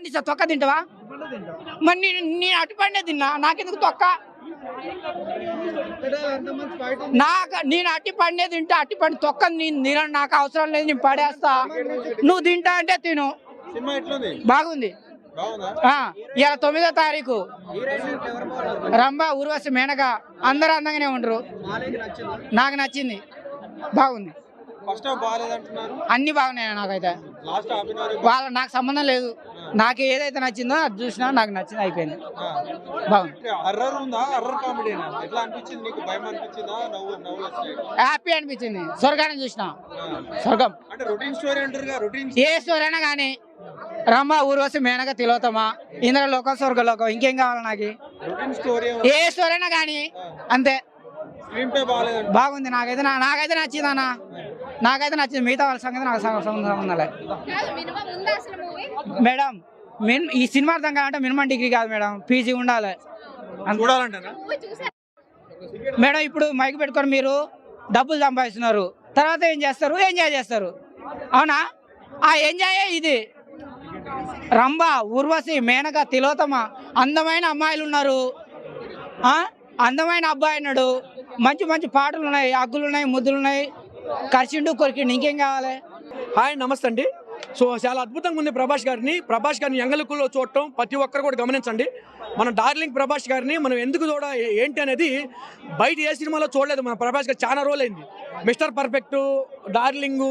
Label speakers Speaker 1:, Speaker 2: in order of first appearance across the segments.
Speaker 1: పండిస్తా తొక్క తింటావా? మరి నేను నేను అటు పండే తిన్నా. నాకెందుకు తొక్క? నాకు నేను అట్టి పండే తింటా అట్టి పండి తొక్క నేను నాకు అవసరం లేదు నేను పడేస్తా. నువ్వు తింటా అంటే తిను. బాగుంది. ఇవాళ తొమ్మిదో తారీఖు. రంభ ఊర్వశి మేనక అందరూ అందంగానే ఉండరు. నాకు నచ్చింది. బాగుంది. అన్ని బాగున్నాయి నాకైతే. వాళ్ళ నాకు సంబంధం లేదు. నాకు ఏదైతే నచ్చిందో అది చూసినా నాకు నచ్చింది అయిపోయింది. బాగుంది.
Speaker 2: హర్రర్ ఉందా? హర్రర్ కామెడీ ఎట్లా అనిపించింది నీకు? భయం అనిపించిందా? నవ్వు నవ్వు వచ్చినాయి
Speaker 1: హ్యాపీ అనిపించింది. స్వర్గాన్ని చూసిన. స్వర్గం.
Speaker 2: అంటే రొటీన్ స్టోరీ అంటారుగా రొటీన్
Speaker 1: ఏ స్టోరీ అయినా కానీ రమ్మ ఊర్వశి మేనక తిలోతమా? ఇంద్ర లోకం స్వర్గలోకం ఇంకేం కావాలి నాకు?
Speaker 2: రొటీన్ స్టోరీ
Speaker 1: ఏ స్టోరీ అయినా కానీ అంతే.
Speaker 2: స్క్రీన్ పే బాగాలేదంట.
Speaker 1: బాగుంది. నాకైతే నా- నాకైతే నచ్చింది అన్న. నాకైతే నచ్చింది. మిగతా వాళ్ళ సంగతి నాకు సంబంధం ఉండాలి. మేడం మిన్ ఈ సినిమా అర్థం కావాలంటే మినిమం డిగ్రీ కాదు మేడం పీజీ ఉండాలి.
Speaker 2: చూడాలంటారా?
Speaker 1: మేడం ఇప్పుడు మైక్ పెట్టుకొని మీరు డబ్బులు సంపాదిస్తున్నారు. తర్వాత ఏం చేస్తారు? ఎంజాయ్ చేస్తారు. అవునా? ఆ ఎంజాయే ఇది. రంభ ఊర్వశి మేనక తిలోతమ అందమైన అమ్మాయిలు ఉన్నారు. ఆ? అందమైన అబ్బాయి ఉన్నాడు. మంచి మంచి పాటలు ఉన్నాయి అగ్గులు ఉన్నాయి ముద్దులు ఉన్నాయి. కరిచిండు కొరికిండు ఇంకేం కావాలి?
Speaker 3: హాయ్ నమస్తే అండి. సో చాలా అద్భుతంగా ఉంది ప్రభాస్ గారిని. ప్రభాస్ గారిని ఎంగలుకుల్లో చూడటం ప్రతి ఒక్కరు కూడా గమనించండి. మన డార్లింగ్ ప్రభాస్ గారిని మనం ఎందుకు చూడ ఏంటి అనేది బయట ఏ సినిమాలో చూడలేదు మన. ప్రభాస్ గారు చాలా రోజులు అయింది. మిస్టర్ పర్ఫెక్ట్ డార్లింగ్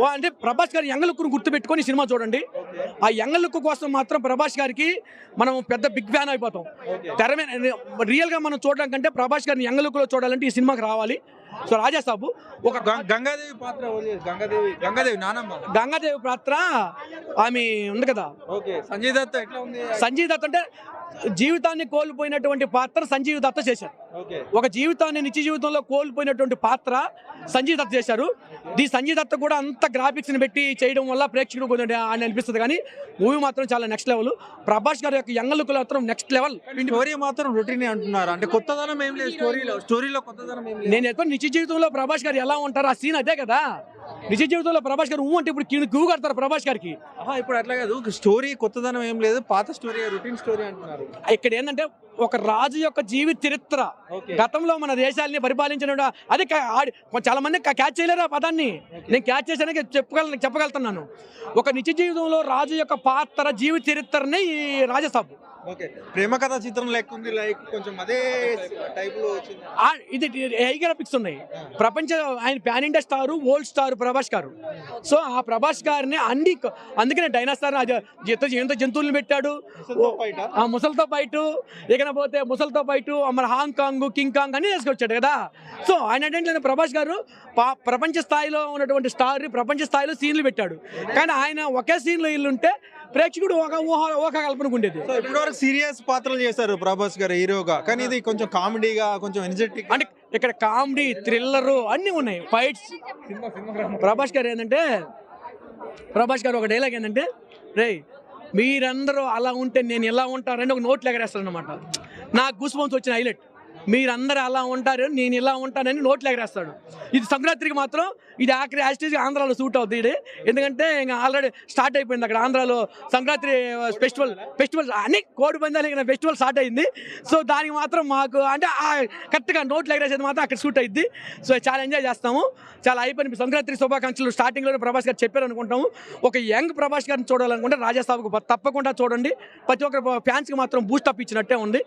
Speaker 3: ఓ అంటే ప్రభాస్ గారి ఎంగలుక్కును గుర్తుపెట్టుకొని సినిమా చూడండి. ఆ ఎంగలుక్కు కోసం మాత్రం ప్రభాస్ గారికి మనం పెద్ద బిగ్ ఫ్యాన్ అయిపోతాం. తెర రియల్గా మనం చూడడం కంటే ప్రభాస్ గారిని ఎంగలుక్కులో చూడాలంటే ఈ సినిమాకి రావాలి. సో రాజాసాబు ఒక
Speaker 2: గంగాదేవి పాత్ర? గంగాదేవి గంగాదేవి నానమ్మ
Speaker 3: గంగాదేవి పాత్ర ఆమె ఉంది కదా
Speaker 2: ఓకే సంజయ్ దత్ ఎట్లా ఉంది
Speaker 3: సంజీవ్ దత్ అంటే జీవితాన్ని కోల్పోయినటువంటి పాత్ర సంజీవ్ దత్త చేశారు. ఒక జీవితాన్ని నిత్య జీవితంలో కోల్పోయినటువంటి పాత్ర సంజయ్ దత్ చేశారు. ఈ సంజయ్ దత్త కూడా అంత గ్రాఫిక్స్ని పెట్టి చేయడం వల్ల ప్రేక్షకుడు కొంచెం అని అనిపిస్తుంది కానీ మూవీ మాత్రం చాలా నెక్స్ట్ లెవెల్ ప్రభాస్ గారి యొక్క యంగలుకులు మాత్రం నెక్స్ట్ లెవెల్
Speaker 2: స్టోరీ మాత్రం రొటీన్ అంటున్నారు. అంటే కొత్తదనం ఏం లేదు స్టోరీలో స్టోరీలో కొత్తదనం
Speaker 3: నేను ఎప్పుడు నిత్య జీవితంలో ప్రభాస్ గారు ఎలా ఉంటారు ఆ సీన్ అదే కదా. నిజ జీవితంలో ప్రభాస్ గారు ఊ అంటే ఇప్పుడు క్యూ కడతారు ప్రభాస్ గారికి.
Speaker 2: ఆహా, ఇప్పుడు అట్లా కాదు. స్టోరీ కొత్తదనం ఏం లేదు. పాత స్టోరీ రొటీన్ స్టోరీ అంటున్నారు.
Speaker 3: ఇక్కడ ఏంటంటే ఒక రాజు యొక్క జీవిత చరిత్ర
Speaker 2: ఓకే.
Speaker 3: గతంలో మన దేశాన్ని పరిపాలించిన అది కా- ఆడి- చాలా మంది కా- క్యాచ్ చేయలేరు ఆ పదాన్ని? నేను క్యాచ్ చేశానని చెప్పగల చెప్పగలుగుతున్నాను. ఒక నిత్య జీవితంలో రాజు యొక్క పాత్ర జీవిత చరిత్రని ఈ రాజసాబు
Speaker 2: ఓకే. ప్రేమ కథ చిత్రం లెక్క ఉంది లైక్ కొంచెం అదే టైప్లో వచ్చింది
Speaker 3: ఇది ఉన్నాయి. ప్రపంచ ఆయన pan India star old star Prabhas గారు. సో ఆ ప్రభాస్ గారిని అన్ని అందుకనే డైనాసార్ జీత జీవిత జంతువులను పెట్టాడు.
Speaker 2: ఆ?
Speaker 3: ముసలితో ఫైట్ ఇకన పోతే ముసలితో ఫైట్ మన హాంకాంగ్ కింగ్ కాంగ్ అన్ని తీసుకొచ్చాడు కదా. సో ఆయన ఏంటంటే ప్రభాస్ గారు ప్రపంచ స్థాయిలో ఉన్నటువంటి స్టార్ ప్రపంచ స్థాయిలో సీన్లు పెట్టాడు. కానీ ఆయన ఒకే సీన్లో ఇల్లుంటే ప్రేక్షకుడు ఒక ఊహ ఊహ కల్పనకు ఉండేది
Speaker 2: సో ఇప్పటివరకు సీరియస్ పాత్రలు చేశారు ప్రభాస్ గారు హీరోగా కానీ ఇది కొంచెం కామెడీగా కొంచెం ఎనర్జెటిక్
Speaker 3: అంటే ఇక్కడ కామెడీ థ్రిల్లర్ అన్నీ ఉన్నాయి. ఫైట్స్ ప్రభాస్ గారు ఏంటంటే ప్రభాస్ గారు ఒక డైలాగ్ ఏంటంటే రే మీరందరూ అలా ఉంటే నేను ఎలా ఉంటారని ఒక నోట్లు ఎగరేస్తాను అనమాట నాకు గూస్ బంప్స్ వచ్చిన హైలైట్ మీరందరూ అలా ఉంటారు నేను ఇలా ఉంటానని నోట్లు ఎగరేస్తాడు. ఇది సంక్రాంతికి మాత్రం ఇది ఆఖరి యాస్టేజ్ ఆంధ్రాలో సూట్ అవుతుంది ఇది. ఎందుకంటే ఇంకా ఆల్రెడీ స్టార్ట్ అయిపోయింది అక్కడ ఆంధ్రాలో సంక్రాంతి ఫెస్టివల్ ఫెస్టివల్ అన్ని కోడి పందాలు ఫెస్టివల్ స్టార్ట్ అయింది. సో దానికి మాత్రం మాకు అంటే కరెక్ట్గా నోట్లు ఎగరేసేది మాత్రం అక్కడ సూట్ అయింది సో చాలా ఎంజాయ్ చేస్తాము. చాలా అయిపోయింది సంక్రాంతి శుభాకాంక్షలు స్టార్టింగ్లోనే ప్రభాస్ గారు చెప్పారు అనుకుంటాము. ఒక యంగ్ ప్రభాస్ గారిని చూడాలనుకుంటే రాజాసాబుకు తప్పకుండా చూడండి. ప్రతి ఒక్కరు ఫ్యాన్స్కి మాత్రం బూస్ట్ అప్ ఇచ్చినట్టే ఉంది.